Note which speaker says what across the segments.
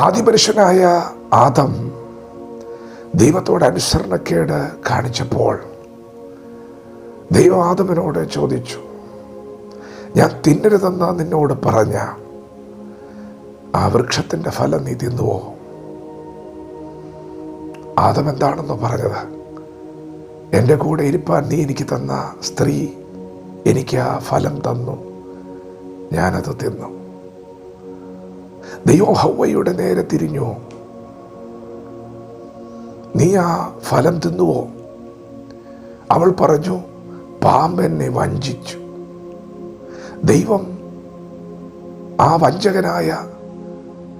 Speaker 1: ആദിപുരുഷനായ ആദം ദൈവത്തോട് അനുസരണക്കേട് കാണിച്ചപ്പോൾ ദൈവം ആദമിനോട് ചോദിച്ചു ഞാൻ തിന്നരുതെന്ന് നിന്നോട് പറഞ്ഞ ആ വൃക്ഷത്തിന്റെ ഫലം നീ തിന്നുവോ? ആദം എന്താണെന്ന് പറഞ്ഞത് എന്റെ കൂടെ ഇരിപ്പാൻ നീ എനിക്ക് തന്ന സ്ത്രീ എനിക്ക് ആ ഫലം തന്നു ഞാനത് തിന്നു. ദൈവം ഹൗവയുടെ നേരെ തിരിഞ്ഞു. നീ ആ ഫലം തിന്നുവോ? അവൾ പറഞ്ഞു പാമ്പെന്നെ വഞ്ചിച്ചു. ദൈവം ആ വഞ്ചകനായ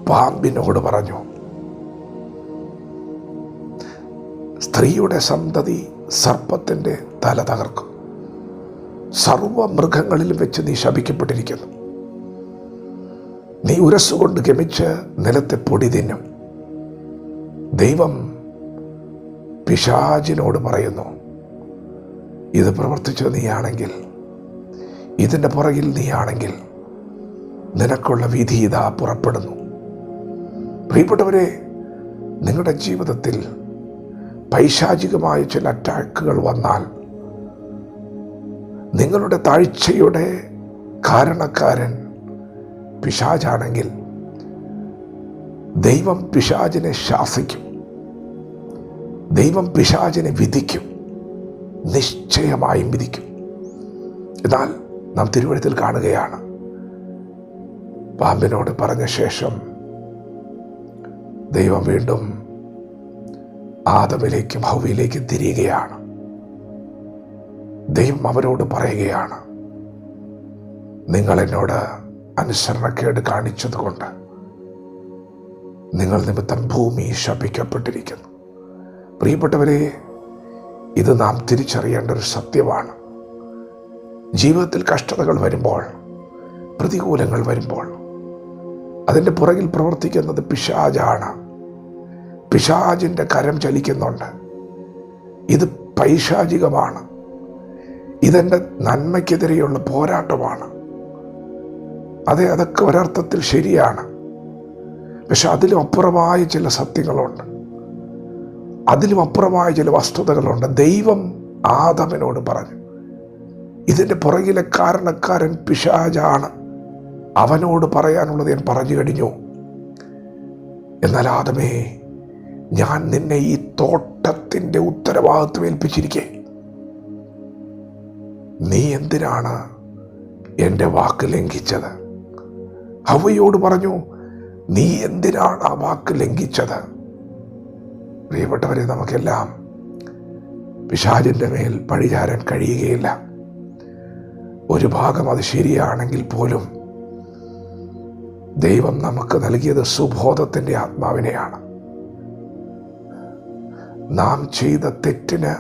Speaker 1: പാമ്പിനോട് പറഞ്ഞു സ്ത്രീയുടെ സന്തതി സർപ്പത്തിന്റെ തല തകർക്കും. സർവ മൃഗങ്ങളിലും വെച്ച് നീ ശപിക്കപ്പെട്ടിരിക്കുന്നു. നീ ഉരസുകൊണ്ട് ഗമിച്ച് നിലത്തെ പൊടി തിന്നും. ദൈവം പിശാചിനോട് പറയുന്നു ഇത് പ്രവർത്തിച്ചത് നീയാണെങ്കിൽ ഇതിന്റെ പുറകിൽ നീയാണെങ്കിൽ നിനക്കുള്ള വിധി ഇതാ പുറപ്പെടുന്നു. പ്രിയപ്പെട്ടവരെ നിങ്ങളുടെ ജീവിതത്തിൽ പൈശാചികമായ ചില അറ്റാക്കുകൾ വന്നാൽ നിങ്ങളുടെ താഴ്ചയുടെ കാരണക്കാരൻ പിശാചാണെങ്കിൽ ദൈവം പിശാചിനെ ശാസിക്കും. ദൈവം പിശാചിനെ വിധിക്കും. നിശ്ചയമായും വിധിക്കും. എന്നാൽ നാം തിരുവഴുത്തിൽ കാണുകയാണ്. പാമ്പിനോട് പറഞ്ഞ ശേഷം ദൈവം വീണ്ടും ആദമിലേക്കും ഹൗവിയിലേക്കും തിരിയുകയാണ്. ദൈവം അവരോട് പറയുകയാണ് നിങ്ങൾ എന്നോട് അനുസരണക്കേട് കാണിച്ചതുകൊണ്ട് നിങ്ങൾ നിമിത്തം ഭൂമി ശപിക്കപ്പെട്ടിരിക്കുന്നു. പ്രിയപ്പെട്ടവരെ ഇത് നാം തിരിച്ചറിയേണ്ട ഒരു സത്യമാണ്. ജീവിതത്തിൽ കഷ്ടതകൾ വരുമ്പോൾ പ്രതികൂലങ്ങൾ വരുമ്പോൾ അതിന്റെ പുറകിൽ പ്രവർത്തിക്കുന്നത് പിശാജാണ് പിശാജിന്റെ കരം ചലിക്കുന്നുണ്ട്. ഇത് പൈശാചികമാണ്. ഇതെന്റെ നന്മയ്ക്കെതിരെയുള്ള പോരാട്ടമാണ്. അതെ അതൊക്കെ ഒരർത്ഥത്തിൽ ശരിയാണ്. പക്ഷെ അതിലും അപ്പുറമായ ചില സത്യങ്ങളുണ്ട്. അതിലും അപ്പുറമായ ചില വസ്തുതകളുണ്ട്. ദൈവം ആദമനോട് പറഞ്ഞു ഇതിന്റെ പുറകിലെ കാരണക്കാരൻ പിശാജാണ് അവനോട് പറയാനുള്ളത് ഞാൻ പറഞ്ഞു കഴിഞ്ഞു. എന്നാൽ ആദമേ ഞാൻ നിന്നെ ഈ തോട്ടത്തിന്റെ ഉത്തരവാദിത്വം ഏൽപ്പിച്ചിരിക്കേ. നീ എന്തിനാണ് എന്റെ വാക്ക് ലംഘിച്ചത്? ഹവയോട് പറഞ്ഞു നീ എന്തിനാണ് ആ വാക്ക് ലംഘിച്ചത്? പ്രിയപ്പെട്ടവരെ നമുക്കെല്ലാം പിശാചിന്റെ മേൽ പഴിചാരാൻ കഴിയുകയില്ല. ഒരു ഭാഗം അത് ശരിയാണെങ്കിൽ പോലും ദൈവം നമുക്ക് നൽകിയത് സുബോധത്തിന്റെ ആത്മാവിനെയാണ്. നാം ചെയ്ത തെറ്റിന്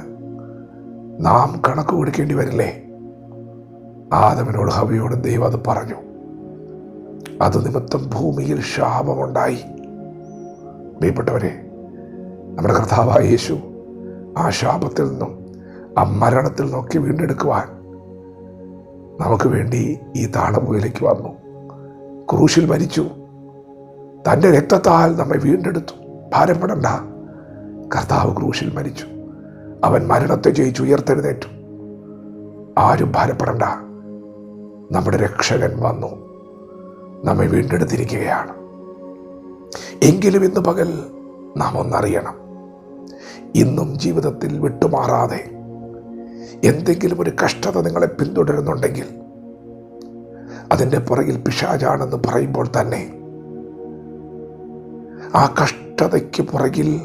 Speaker 1: നാം കണക്ക് കൊടുക്കേണ്ടി വരില്ലേ? ആദമനോട് ഹവയോട് ദൈവം അത് പറഞ്ഞു. അത് നിമിത്തം ഭൂമിയിൽ ശാപമുണ്ടായി. പ്രിയപ്പെട്ടവരെ നമ്മുടെ കർത്താവായ യേശു ആ ശാപത്തിൽ നിന്നും ആ മരണത്തിൽ നിന്നൊക്കെ വീണ്ടെടുക്കുവാൻ നമുക്ക് വേണ്ടി ഈ താളമുകയിലേക്ക് വന്നു. ക്രൂശിൽ മരിച്ചു. തന്റെ രക്തത്താൽ നമ്മെ വീണ്ടെടുത്തു. ഭാരപ്പെടണ്ട കർത്താവ് ക്രൂശിൽ മരിച്ചു. അവൻ മരണത്തെ ജയിച്ചു ഉയർത്തെഴുന്നേറ്റു. ആരും ഭാരപ്പെടണ്ട. നമ്മുടെ രക്ഷകൻ വന്നു. നമ്മെ വീണ്ടെടുത്തിരിക്കുകയാണ്. എങ്കിലും ഇന്ന് പകൽ നാം ഒന്നറിയണം. ഇന്നും ജീവിതത്തിൽ വിട്ടുമാറാതെ എന്തെങ്കിലും ഒരു കഷ്ടത നിങ്ങളെ പിന്തുടരുന്നുണ്ടെങ്കിൽ അതിന്റെ പുറകിൽ പിശാചാണെന്ന് പറയുമ്പോൾ തന്നെ ആ കഷ്ടതയ്ക്ക് പുറകിൽ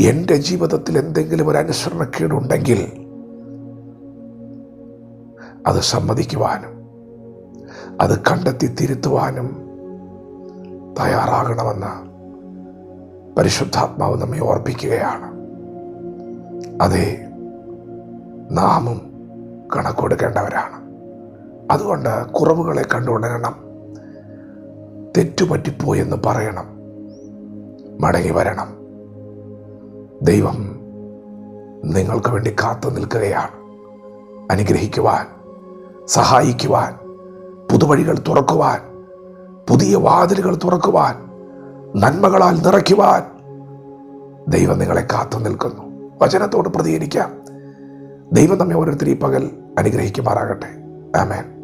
Speaker 1: എന്റെ ജീവിതത്തിൽ എന്തെങ്കിലും ഒരു അനുസരണക്കേടുണ്ടെങ്കിൽ അത് സമ്മതിക്കുവാനും അത് കണ്ടെത്തി തിരുത്തുവാനും തയ്യാറാകണമെന്ന് പരിശുദ്ധാത്മാവ് നമ്മെ ഓർപ്പിക്കുകയാണ്. അതെ നാമും കണക്കൊടുക്കേണ്ടവരാണ് അതുകൊണ്ട് കുറവുകളെ കണ്ടുകൊണ്ടിരണം തെറ്റുപറ്റിപ്പോയെന്ന് പറയണം. മടങ്ങി വരണം. ദൈവം നിങ്ങൾക്ക് വേണ്ടി കാത്തു നിൽക്കുകയാണ്. അനുഗ്രഹിക്കുവാൻ സഹായിക്കുവാൻ പുതുവഴികൾ തുറക്കുവാൻ പുതിയ വാതിലുകൾ തുറക്കുവാൻ നന്മകളാൽ നിറയ്ക്കുവാൻ ദൈവം നിങ്ങളെ കാത്തു നിൽക്കുന്നു. വചനത്തോട് പ്രതികരിക്കാം. ദൈവം നമ്മെ ഓരോരുത്തരും ഈ പകൽ അനുഗ്രഹിക്കുമാറാകട്ടെ. ആമേൻ.